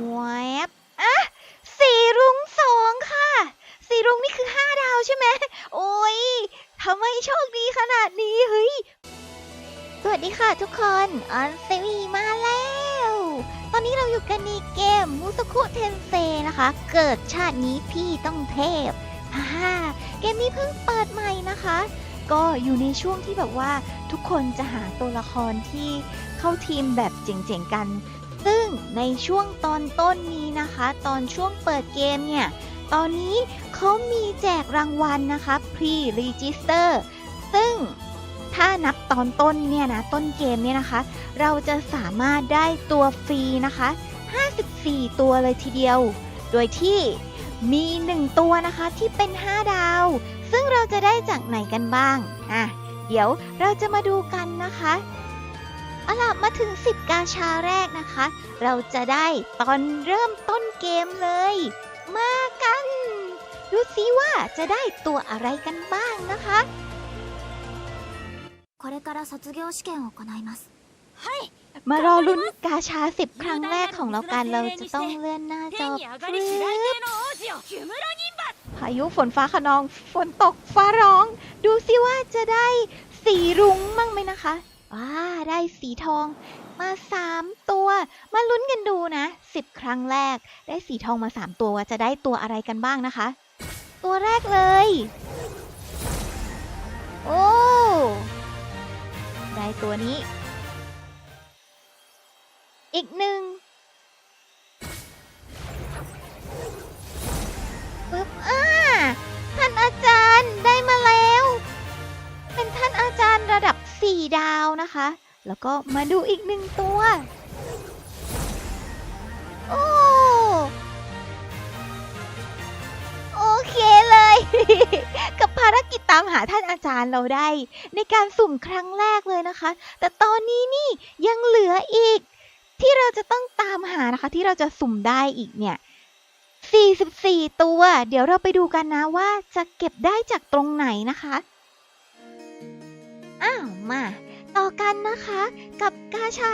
แวบอะสีรุ้งสองค่ะ สีรุ้งนี่คือห้าดาวใช่ไหม โอ้ยทำไมโชคดีขนาดนี้ เฮ้ย สวัสดีค่ะทุกคน ออนเซวีมาแล้ว ตอนนี้เราอยู่กันในเกมมูสคุเทนเซนะคะ เกิดชาตินี้พี่ต้องเทพฮ่าฮ่าเกมนี้เพิ่งเปิดใหม่นะคะ ก็อยู่ในช่วงที่แบบว่าทุกคนจะหาตัวละครที่เข้าทีมแบบเจ๋งๆกัน ในช่วงตอนต้นนี้นะคะ ตอนช่วงเปิดเกมเนี่ย ตอนนี้เขามีแจกรางวัลนะคะ Pre-Register ซึ่งถ้านับตอนต้นเนี่ยนะ ต้นเกมเนี่ยนะคะ เราจะสามารถได้ตัวฟรีนะคะ 54 ตัวเลยทีเดียว โดยที่มี 1 ตัวนะคะที่เป็น 5 ดาว ซึ่งเราจะได้จากไหนกันบ้าง อะ เดี๋ยวเราจะมาดูกันนะคะ เอาล่ะมาถึง 10 กาชาแรกนะคะ เราจะได้ตอนเริ่มต้นเกมเลย มากัน ดูซิว่าจะได้ตัวอะไรกันบ้างนะคะ これから卒業試験を行いますはい มารอลุ้นกาชา 10 ครั้งแรกของเรากัน เราจะต้องเลื่อนหน้าจอ 天に上がりปึ๊白井บ 亭の王子よ木村銀馬 พายุฝนฟ้าขนอง ฝนตกฟ้าร้อง ดูซิว่าจะได้สีรุ้งมั่งไหมนะคะ ว้าได้สีทองมาสามตัว มาลุ้นกันดูนะสิบครั้งแรก ได้สีทองมาสามตัวจะได้ตัวอะไรกันบ้างนะคะ ตัวแรกเลย โอ้ได้ตัวนี้ อีกหนึ่ง นะคะ แล้วก็มาดูอีกหนึ่งตัว โอ้โอเคเลย กับภารกิจตามหาท่านอาจารย์เราได้ ในการสุ่มครั้งแรกเลยนะคะ แต่ตอนนี้นี่ยังเหลืออีก ที่เราจะต้องตามหานะคะ ที่เราจะสุ่มได้อีกเนี่ย44 ตัว เดี๋ยวเราไปดูกันนะว่าจะเก็บได้จากตรงไหนนะคะ อ้าว มา กันนะคะ กับกาชา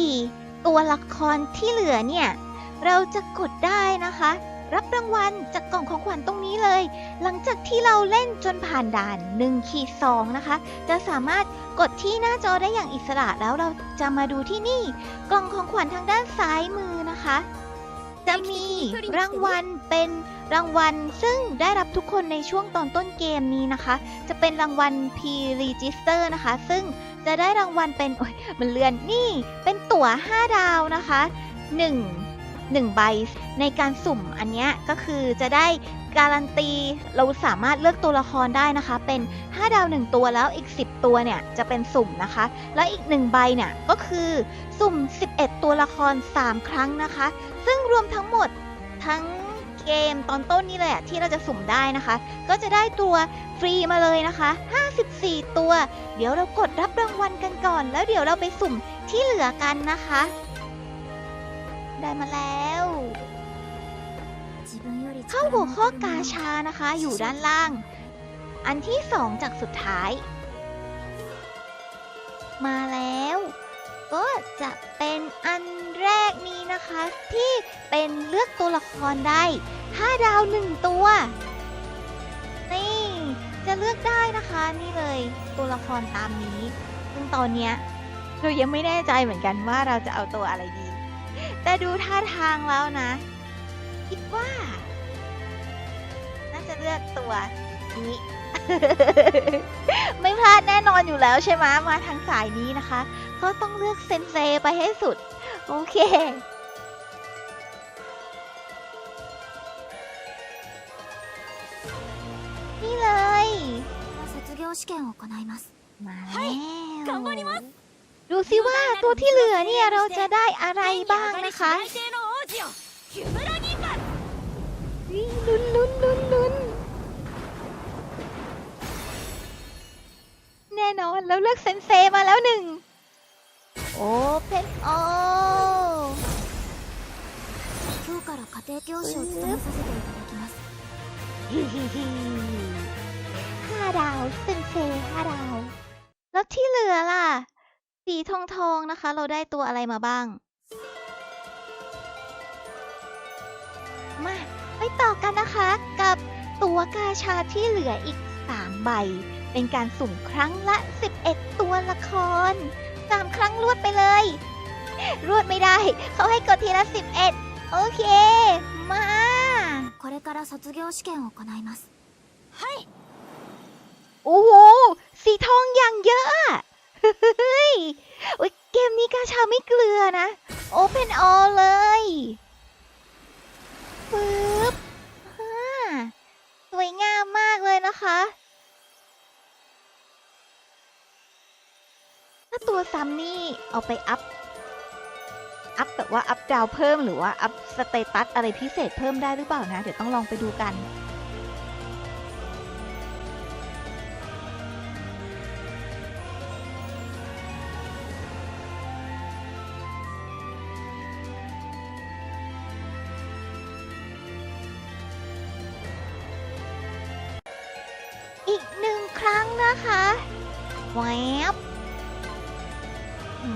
44 ตัวละครที่เหลือเนี่ย เราจะกดได้นะคะ รับรางวัลจากกล่องของขวัญตรงนี้เลย หลังจากที่เราเล่นจนผ่านด่าน1ขีด2นะคะ จะสามารถกดที่หน้าจอได้อย่างอิสระแล้วเราจะมาดูที่นี่ กล่องของขวัญทางด้านซ้ายมือนะคะ จะมีรางวัลเป็นรางวัลซึ่งได้รับทุกคนในช่วงตอนต้นเกมนี้นะคะ จะเป็นรางวัล P Register นะคะ ซึ่ง จะได้รางวัลเป็นโอ้ยมันเลื่อนนี่เป็นตั๋ว 5 ดาวนะคะ1 1ใบในการสุ่มอันนี้ก็คือจะได้การันตีเราสามารถเลือกตัวละครได้นะคะ เป็น 5 ดาว 1 ตัวแล้วอีก 10 ตัวเนี่ยจะเป็นสุ่มนะคะ และอีก 1 ใบเนี่ยก็คือสุ่ม 11 ตัวละคร 3 ครั้งนะคะ ซึ่งรวมทั้งหมดทั้ง กมตอนต้นนี่แหละที่เราจะสุ่มได้นะคะ ก็จะได้ตัวฟรีมาเลยนะคะ 54 ตัว เดี๋ยวเรากดรับรางวัลกันก่อน แล้วเดี๋ยวเราไปสุ่มที่เหลือกันนะคะ ได้มาแล้วเข้าหัวข้อกาชานะคะ อยู่ด้านล่าง อันที่สองจากสุดท้าย มาแล้ว ก็จะเป็นอันแรกนี้ นะคะ ที่เป็นเลือกตัวละครได้ 5 ดาว 1 ตัว นี่ จะเลือกได้นะคะนี่เลยตัวละครตามนี้ ซึ่งตอนเนี้ยเรายังไม่แน่ใจเหมือนกันว่าเราจะเอาตัวอะไรดี แต่ดูท่าทางแล้วนะ คิดว่า น่าจะเลือกตัวนี้ไม่พลาดแน่นอนอยู่แล้วใช่ไหมมาทางสายนี้นะคะ ก็ต้องเลือกเซนเซไปให้สุด โอเค 業試験を行います มาแล้ はい頑張りま ว ดูซิว่าตัวที่เหลือเนี่ยเราจะได้อะไรบ้างนะคะ 天に上がり白井亭の王子よ木村銀馬 อุ๊ยลุ้นลุ้นลุ้นลุ้นแน่นอนแล้วเลือกเซนเซมาแล้วหนึ่งโอเพนโอ 今日から家庭教師を務めさせていただきます ฮิฮิฮิห้าดาวเซนเซห้าดาว แล้วที่เหลือล่ะ สีทองทองๆนะคะ เราได้ตัวอะไรมาบ้าง มาไปต่อกันนะคะ กับตัวกาชาที่เหลืออีก 3 ใบ เป็นการสุ่มครั้งละ 11 ตัวละคร 3 ครั้งรวดไปเลย รวดไม่ได้ เขาให้กดทีละ 11 โอเค มา これから卒業試験を行いますはい โอ้โห สี ทองอย่างเยอะเฮ้ยเกมนี้กาชาไม่เกลือนะ Open All เลยปึ๊บสวยงามมากเลยนะคะ ถ้าตัวซ้ำนี่เอาไปอัพ อัพแบบว่าอัพดาวเพิ่มหรือว่าอัพสเตตัสอะไรพิเศษเพิ่มได้หรือเปล่านะ เดี๋ยวต้องลองไปดูกัน อีกหนึ่งครั้งนะคะแวบ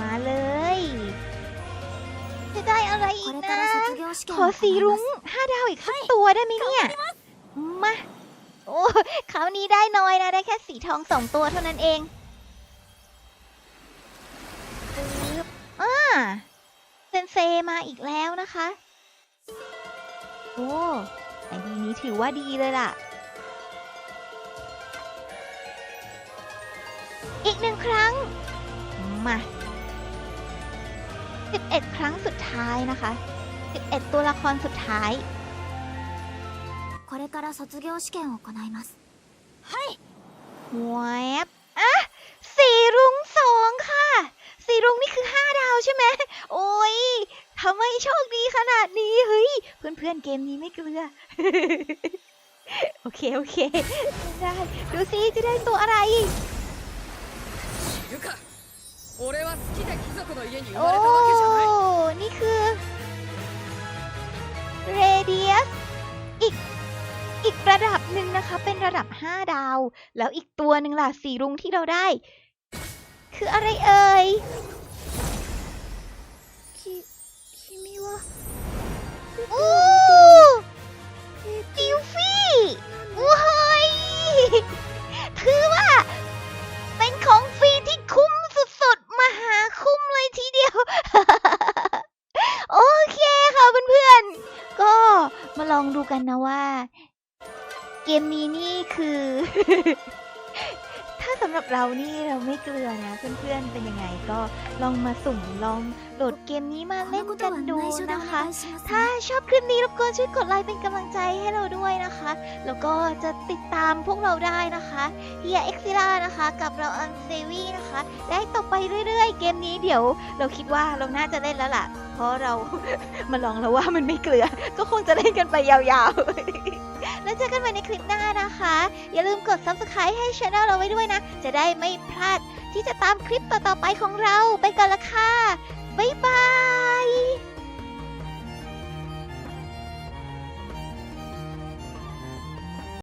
มาเลย จะได้อะไรอีกนะ ขอสีรุ้งห้าดาวอีกสักตัวได้ไหมเนี่ย มา โอ้คราวนี้ได้น้อยนะ ได้แค่สีทองสองตัวเท่านั้นเองอ่าเซนเซมาอีกแล้วนะคะ โอ้ไอดีนี้ถือว่าดีเลยล่ะ อีกหนึ่งครั้ง มา 11 ครั้งสุดท้ายนะคะ 11 ตัวละครสุดท้าย これから卒業試験を行いますはい แวบอ่ะสีรุ้งสองค่ะ สีรุ้งนี่คือ 5 ดาวใช่ไหม โอ้ยทำไมโชคดีขนาดนี้ เฮ้ย เพื่อนๆเกมนี้ไม่เกลือ โอเค โอเค ได้ ดูซิจะได้ตัวอะไร 知るか俺は好きで貴族の家に生 โอ้ まれたわけじゃない นี่คือ Radius อีก อีกระดับหนึ่งนะคะ เป็นระดับ 5 ดาว แล้วอีกตัวหนึ่งล่ะ สีรุ้งที่เราได้ คืออะไรเอ่ย คิคิมิวะ มาลองดูกันนะว่า เกมนี้นี่คือ ถ้าสำหรับเรานี่เราไม่เกลือนะเพื่อนๆเป็นยังไงก็ลองมาสุ่มลองโหลดเกมนี้มาเล่นกันดูนะคะ ถ้าชอบคลิปนี้รบกวนช่วยกดไลค์เป็นกำลังใจให้เรา แล้วก็จะติดตามพวกเราได้นะคะเฮียเอ็กซิล่านะคะ กับเราอันเซวีนะคะ ได้ต่อไปเรื่อยๆ เกมนี้เดี๋ยว เราคิดว่าเราน่าจะเล่นแล้วล่ะ เพราะเรา มาลองแล้วว่ามันไม่เกลือ ก็คงจะเล่นกันไปยาวๆ แล้วเจอกันใหม่ในคลิปหน้านะคะ อย่าลืมกด subscribe ให้ช anel เราไว้ด้วยนะ จะได้ไม่พลาดที่จะตามคลิปต่อๆไปของเรา ไปก่อนละค่ะ บ๊ายบาย